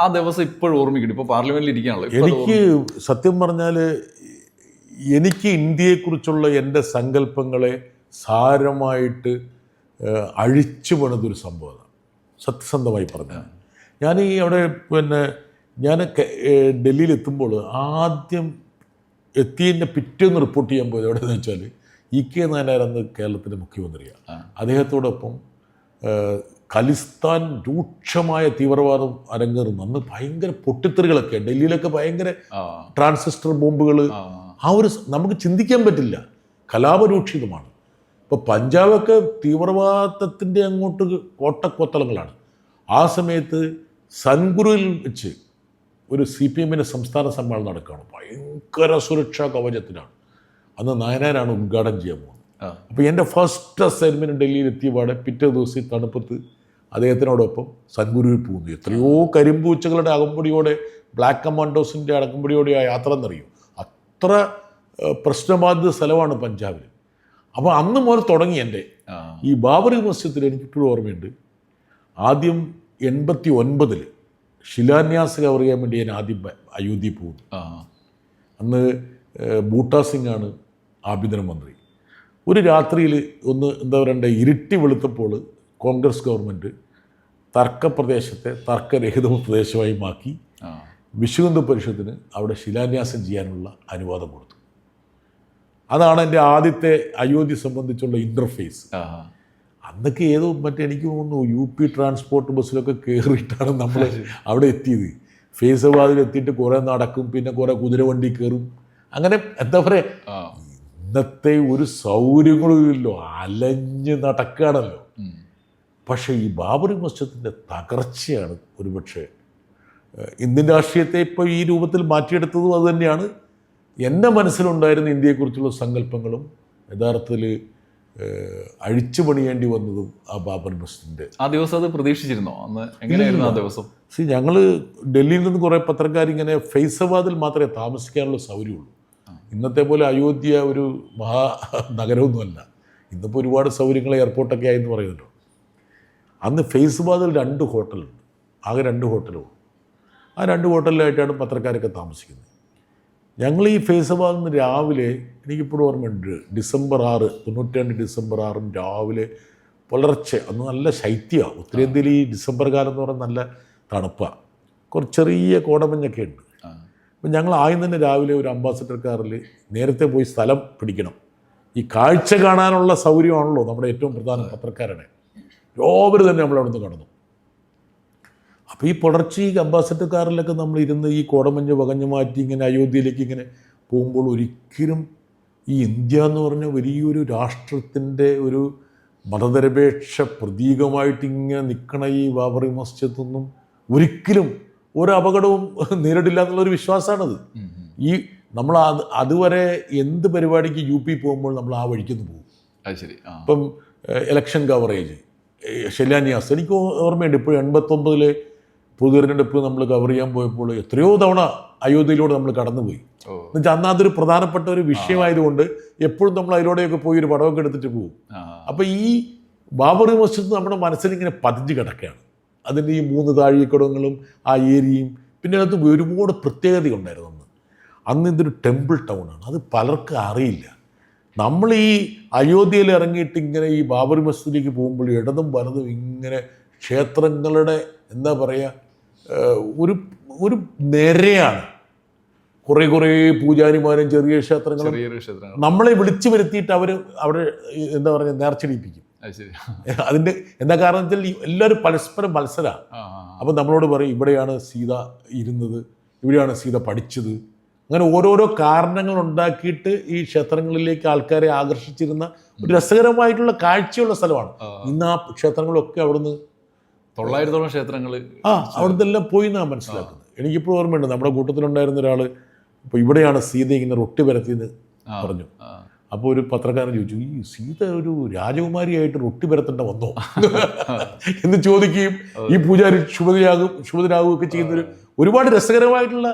ആ ദിവസം ഇപ്പോഴും ഓർമ്മിക്കണം ഇപ്പോൾ പാർലമെന്റിൽ ഇരിക്കുകയാണല്ലോ എനിക്ക് സത്യം പറഞ്ഞാൽ എനിക്ക് ഇന്ത്യയെക്കുറിച്ചുള്ള എന്റെ സങ്കല്പങ്ങളെ സാരമായിട്ട് അഴിച്ചു പണിതൊരു സംഭവമാണ്. സത്യസന്ധമായി പറഞ്ഞാൽ. ഞാൻ ഈ അവിടെ പിന്നെ ഞാൻ ഡൽഹിയിൽ എത്തുമ്പോൾ ആദ്യം എത്തിയതിന്റെ പിറ്റേന്ന് റിപ്പോർട്ട് ചെയ്യാൻ പോയത് എവിടെയെന്ന് വെച്ചാൽ ഇ കെ നായനാർ അന്ന് കേരളത്തിന്റെ മുഖ്യമന്ത്രിയാണ്. അദ്ദേഹത്തോടൊപ്പം ഖലിസ്ഥാൻ രൂക്ഷമായ തീവ്രവാദം അരങ്ങേറുന്നു അന്ന് ഭയങ്കര പൊട്ടിത്തെറികളൊക്കെ. ഡൽഹിയിലൊക്കെ ഭയങ്കര ട്രാൻസിസ്റ്റർ ബോംബുകൾ ആ, ഒരു നമുക്ക് ചിന്തിക്കാൻ പറ്റില്ല. കലാപരൂക്ഷിതമാണ്. ഇപ്പോൾ പഞ്ചാബൊക്കെ തീവ്രവാദത്തിന്റെ അങ്ങോട്ട് കോട്ടക്കൊത്തളങ്ങളാണ്. ആ സമയത്ത് സൻഗുരുവിൽ വെച്ച് ഒരു സി പി എമ്മിന്റെ സംസ്ഥാന സമ്മേളനം നടക്കുകയാണ്. ഭയങ്കര സുരക്ഷാ കവചത്തിനാണ്. അന്ന് നായനാരാണ് ഉദ്ഘാടനം ചെയ്യാൻ പോകുന്നത്. അപ്പോൾ എന്റെ ഫസ്റ്റ് അസൈൻമെന്റ് ഡൽഹിയിൽ എത്തിയ പാടെ പിറ്റേ ദിവസം തണുപ്പത്ത് അദ്ദേഹത്തിനോടൊപ്പം സദ്ഗുരുവിൽ പോകുന്നു. എത്രയോ കരിമ്പൂച്ചകളുടെ അകമ്പടിയോടെ ബ്ലാക്ക് കമാൻഡോസിന്റെ അടക്കുമ്പടിയോടെ ആ യാത്ര എന്നറിയും? അത്ര പ്രശ്നബാധിത സ്ഥലമാണ് പഞ്ചാബിൽ. അപ്പോൾ അന്ന് മുതൽ തുടങ്ങി എന്റെ ഈ ബാബറി മസ്ജിദിൽ എനിക്കിപ്പോഴും ഓർമ്മയുണ്ട്. ആദ്യം എൺപത്തി ഒൻപതിൽ ശിലാന്യാസ് കവർ ചെയ്യാൻ വേണ്ടി ഞാൻ ആദ്യം അയോധ്യയിൽ പോകുന്നു. അന്ന് ബൂട്ടാ സിംഗ് ആണ് ആഭ്യന്തര മന്ത്രി. ഒരു രാത്രിയിൽ ഒന്ന് എന്താ പറയണ്ടേ ഇരുട്ടി വെളുത്തപ്പോൾ കോൺഗ്രസ് ഗവൺമെന്റ് തർക്കപ്രദേശത്തെ തർക്കരഹിത പ്രദേശമായി മാക്കി വിശ്വഹിന്ദു പരിഷത്തിന് അവിടെ ശിലാന്യാസം ചെയ്യാനുള്ള അനുവാദം കൊടുത്തു. അതാണ് എന്റെ ആദ്യത്തെ അയോധ്യ സംബന്ധിച്ചുള്ള ഇന്റർഫേസ് അന്നൊക്കെ ഏതോ മറ്റേ എനിക്ക് തോന്നുന്നു യു പി ട്രാൻസ്പോർട്ട് ബസ്സിലൊക്കെ കയറിയിട്ടാണ് നമ്മൾ അവിടെ എത്തിയത്. ഫേസബാദിൽ എത്തിയിട്ട് കുറേ നടക്കും പിന്നെ കുറേ കുതിരവണ്ടി കയറും. അങ്ങനെ എന്താ പറയുക ഇന്നത്തെ ഒരു സൗകര്യങ്ങളും ഇല്ലല്ലോ. അലഞ്ഞ് നടക്കുകയാണല്ലോ. പക്ഷേ ഈ ബാബറി മസ്ജിദിന്റെ തകർച്ചയാണ് ഒരുപക്ഷെ ഇന്ത്യൻ രാഷ്ട്രീയത്തെ ഇപ്പോൾ ഈ രൂപത്തിൽ മാറ്റിയെടുത്തതും അതുതന്നെയാണ് എന്റെ മനസ്സിലുണ്ടായിരുന്ന ഇന്ത്യയെക്കുറിച്ചുള്ള സങ്കല്പങ്ങളും യഥാർത്ഥത്തിൽ അഴിച്ചു പണിയേണ്ടി വന്നതും ആ ബാബർ മസ്ജിദിന്റെ. ആ ദിവസം അത് പ്രതീക്ഷിച്ചിരുന്നോ? അന്ന് എങ്ങനെയായിരുന്നു ആ ദിവസം? സി ഞങ്ങൾ ഡൽഹിയിൽ നിന്ന് കുറേ പത്രക്കാരിങ്ങനെ ഫൈസബാദിൽ മാത്രമേ താമസിക്കാനുള്ള സൗകര്യമുള്ളൂ. ഇന്നത്തെ പോലെ അയോധ്യ ഒരു മഹാ നഗരമൊന്നുമല്ല. ഇന്നിപ്പോൾ ഒരുപാട് സൗകര്യങ്ങൾ എയർപോർട്ടൊക്കെ ആയെന്ന് പറയുമല്ലോ അന്ന് ഫൈസബാദിൽ രണ്ട് ഹോട്ടലുണ്ട്. ആകെ രണ്ട് ഹോട്ടലുള്ളൂ ആ രണ്ട് ഹോട്ടലിലായിട്ടാണ് പത്രക്കാരൊക്കെ താമസിക്കുന്നത്. ഞങ്ങൾ ഈ ഫേസബാദിൽ നിന്ന് രാവിലെ എനിക്കിപ്പോഴും ഓർമ്മയുണ്ട്. ഡിസംബർ ആറ് തൊണ്ണൂറ്റി രണ്ട് ഡിസംബർ ആറും രാവിലെ പുലർച്ചെ അന്ന് നല്ല ശൈത്യമാണ് ഉത്തരേന്ത്യയിൽ ഈ ഡിസംബർ കാലം എന്ന് പറഞ്ഞാൽ നല്ല തണുപ്പാണ് കുറച്ച് ചെറിയ കോടമഞ്ഞൊക്കെ ഉണ്ട്. അപ്പം ഞങ്ങൾ ആദ്യം തന്നെ രാവിലെ ഒരു അംബാസഡർ കാറിൽ നേരത്തെ പോയി സ്ഥലം പിടിക്കണം. ഈ കാഴ്ച കാണാനുള്ള സൗകര്യമാണല്ലോ നമ്മുടെ ഏറ്റവും പ്രധാന പത്രക്കാരുടെ രാവിലെ തന്നെ നമ്മൾ അവിടുന്ന് കടന്നു. അപ്പോൾ ഈ പുലർച്ചെ ഈ അംബാസഡർ കാറിലൊക്കെ നമ്മൾ ഇരുന്ന് ഈ കോടമഞ്ഞ് വകഞ്ഞു മാറ്റി ഇങ്ങനെ അയോധ്യയിലേക്ക് ഇങ്ങനെ പോകുമ്പോൾ ഒരിക്കലും ഈ ഇന്ത്യ എന്ന് പറഞ്ഞ വലിയൊരു രാഷ്ട്രത്തിന്റെ ഒരു മതനിരപേക്ഷ പ്രതീകമായിട്ട് ഇങ്ങനെ നിൽക്കണ ഈ ബാബറി മസ്ജിദൊന്നും ഒരിക്കലും ഒരു അപകടവും നേരിടില്ല എന്നുള്ളൊരു വിശ്വാസമാണത്. ഈ നമ്മൾ അത് അതുവരെ എന്ത് പരിപാടിക്ക് യു പി പോകുമ്പോൾ നമ്മൾ ആ വഴിക്കൊന്ന് പോകും. അത് ശരി. ഇപ്പം ഇലക്ഷൻ കവറേജ് ശല്യാന്യാസ് എനിക്ക് ഓർമ്മയുണ്ട്. ഇപ്പോൾ എൺപത്തൊമ്പതിലെ പൊതു തിരഞ്ഞെടുപ്പ് നമ്മൾ കവർ ചെയ്യാൻ പോയപ്പോൾ എത്രയോ തവണ അയോധ്യയിലൂടെ നമ്മൾ കടന്നുപോയി. എന്നുവെച്ചാൽ അന്ന് അതൊരു പ്രധാനപ്പെട്ട ഒരു വിഷയമായതുകൊണ്ട് എപ്പോഴും നമ്മൾ അതിലൂടെയൊക്കെ പോയി ഒരു പടമൊക്കെ എടുത്തിട്ട് പോകും. അപ്പം അപ്പോൾ ഈ ബാബറി മസ്ജിദ് നമ്മുടെ മനസ്സിലിങ്ങനെ പതിഞ്ഞ് കിടക്കുകയാണ്. അതിന്റെ ഈ മൂന്ന് താഴികക്കുടങ്ങളും ആ ഏരിയയും പിന്നെ അതിനകത്ത് ഒരുപാട് പ്രത്യേകതയുണ്ടായിരുന്നു അന്ന്. അന്ന് ഇതൊരു ടെമ്പിൾ ടൗൺ ആണ്. അത് പലർക്കും അറിയില്ല. നമ്മൾ ഈ അയോധ്യയിൽ ഇറങ്ങിയിട്ട് ഇങ്ങനെ ഈ ബാബറി മസ്ജിദിലേക്ക് പോകുമ്പോൾ ഇടതും വലതും ഇങ്ങനെ ക്ഷേത്രങ്ങളുടെ എന്താ പറയുക ഒരു ഒരു നിരയാണ്. കുറേ കുറേ പൂജാരിമാരും ചെറിയ ക്ഷേത്രങ്ങളും നമ്മളെ വിളിച്ചു വരുത്തിയിട്ട് അവർ അവിടെ എന്താ പറയുക നേർച്ചടിപ്പിക്കും. അതിന്റെ എന്താ കാരണം വെച്ചാൽ എല്ലാവരും പരസ്പരം മത്സരമാണ് അപ്പം നമ്മളോട് പറയും ഇവിടെയാണ് സീത ഇരുന്നത് ഇവിടെയാണ് സീത പഠിച്ചത് അങ്ങനെ ഓരോരോ കാരണങ്ങൾ ഉണ്ടാക്കിയിട്ട് ഈ ക്ഷേത്രങ്ങളിലേക്ക് ആൾക്കാരെ ആകർഷിച്ചിരുന്ന ഒരു രസകരമായിട്ടുള്ള കാഴ്ചയുള്ള സ്ഥലമാണ്. ഇന്ന് ആ ക്ഷേത്രങ്ങളൊക്കെ അവിടുന്ന് തൊള്ളായിരത്തോളം ക്ഷേത്രങ്ങൾ ആ അവിടുന്ന് എല്ലാം പോയി എന്നാണ് മനസ്സിലാക്കുന്നത്. എനിക്കിപ്പോൾ ഓർമ്മയുണ്ട് നമ്മുടെ കൂട്ടത്തിലുണ്ടായിരുന്ന ഒരാൾ ഇപ്പോൾ ഇവിടെയാണ് സീത ഇങ്ങനെ റൊട്ടി പരത്തിയെന്ന് പറഞ്ഞു. അപ്പോൾ ഒരു പത്രക്കാരൻ ചോദിച്ചു ഈ സീത ഒരു രാജകുമാരിയായിട്ട് റൊട്ടി പരത്തേണ്ട വന്നോ? എന്ന് ചോദിക്കുകയും ഈ പൂജാരി ശുഭതയാകും ശുഭതരാകുകയൊക്കെ ചെയ്യുന്നൊരു ഒരുപാട് രസകരമായിട്ടുള്ള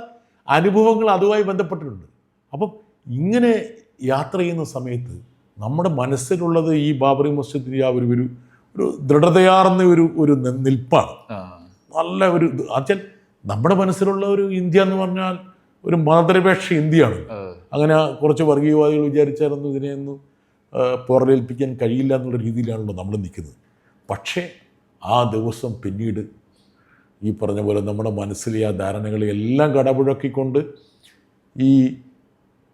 അനുഭവങ്ങൾ അതുമായി ബന്ധപ്പെട്ടിട്ടുണ്ട്. അപ്പം ഇങ്ങനെ യാത്ര ചെയ്യുന്ന സമയത്ത് നമ്മുടെ മനസ്സിലുള്ളത് ഈ ബാബറി മസ്ജിദിന്റെ ആ ഒരു ഒരു ഒരു ദൃഢതയാർന്ന ഒരു ഒരു നിൽപ്പാണ്. നല്ല ഒരു അച്ഛൻ നമ്മുടെ മനസ്സിലുള്ള ഒരു ഇന്ത്യ എന്ന് പറഞ്ഞാൽ ഒരു മതനിരപേക്ഷ ഇന്ത്യയാണ്. അങ്ങനെ കുറച്ച് വർഗീയവാദികൾ വിചാരിച്ചാലൊന്നും ഇതിനെയൊന്നും പോറലേൽപ്പിക്കാൻ കഴിയില്ല എന്നുള്ള രീതിയിലാണല്ലോ നമ്മൾ നിൽക്കുന്നത്. പക്ഷേ ആ ദിവസം പിന്നീട് ഈ പറഞ്ഞ പോലെ നമ്മുടെ മനസ്സിലെ ആ ധാരണകളെ എല്ലാം കടപുഴക്കിക്കൊണ്ട് ഈ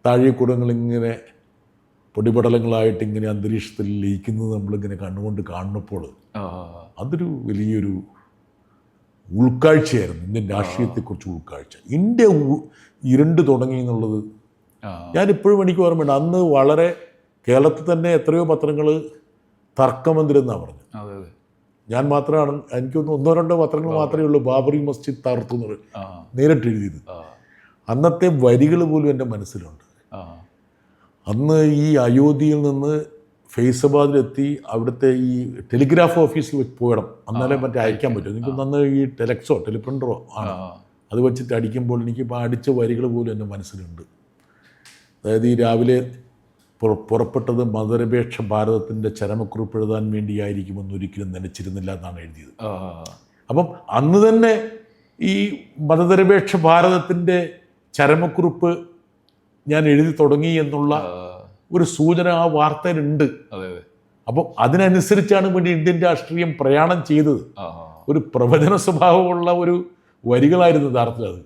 താഴെക്കുടങ്ങൾ ഇങ്ങനെ പൊടിപടലങ്ങളായിട്ട് ഇങ്ങനെ അന്തരീക്ഷത്തിൽ ലയിക്കുന്നത് നമ്മളിങ്ങനെ കണ്ണുകൊണ്ട് കാണുമ്പോൾ അതൊരു വലിയൊരു ഉൾക്കാഴ്ചയായിരുന്നു. ഇന്ത്യൻ രാഷ്ട്രീയത്തെക്കുറിച്ച് ഉൾക്കാഴ്ച. ഇന്ത്യ ഇരണ്ട് തുടങ്ങി എന്നുള്ളത് ഞാനിപ്പോഴും എനിക്ക് ഓർമ്മയുണ്ട്. അന്ന് വളരെ കേരളത്തിൽ തന്നെ എത്രയോ പത്രങ്ങൾ തർക്കമന്ദിരെന്നാണ് പറഞ്ഞത്. അതെ അതെ. ഞാൻ മാത്രമാണ് എനിക്കൊന്ന് ഒന്നോ രണ്ടോ പത്രങ്ങൾ മാത്രമേ ഉള്ളൂ ബാബറി മസ്ജിദ് തകർത്തു എന്ന്. നേരിട്ട് എഴുതിയത്. അന്നത്തെ വരികൾ പോലും എന്റെ മനസ്സിലുണ്ട്. അന്ന് ഈ അയോധ്യയിൽ നിന്ന് ഫൈസബാദിലെത്തി അവിടുത്തെ ഈ ടെലിഗ്രാഫ് ഓഫീസിൽ വെച്ച് പോകണം അന്നാലേ മറ്റേ അയക്കാൻ പറ്റും. എനിക്ക് അന്ന് ഈ ടെലക്സോ ടെലിപ്രിന്ററോ ആണ്. അത് വെച്ചിട്ട് അടിക്കുമ്പോൾ എനിക്കിപ്പോൾ അടിച്ച വരികൾ പോലും എന്റെ മനസ്സിലുണ്ട്. അതായത് ഈ രാവിലെ പുറപ്പെട്ടത് മതനിരപേക്ഷ ഭാരതത്തിന്റെ ചരമക്കുറിപ്പ് എഴുതാൻ വേണ്ടിയായിരിക്കുമെന്ന് ഒരിക്കലും നനച്ചിരുന്നില്ല എന്നാണ് എഴുതിയത്. അപ്പം അന്ന് തന്നെ ഈ മതനിരപേക്ഷ ഭാരതത്തിന്റെ ചരമക്കുറിപ്പ് ഞാൻ എഴുതി തുടങ്ങി എന്നുള്ള ഒരു സൂചന ആ വാർത്തയിലുണ്ട്. അപ്പം അതിനനുസരിച്ചാണ് വേണ്ടി ഇന്ത്യൻ രാഷ്ട്രീയം പ്രയാണം ചെയ്തത്. ഒരു പ്രവചന സ്വഭാവമുള്ള ഒരു വരികളായിരുന്നു യഥാർത്ഥത്തിൽ അത്.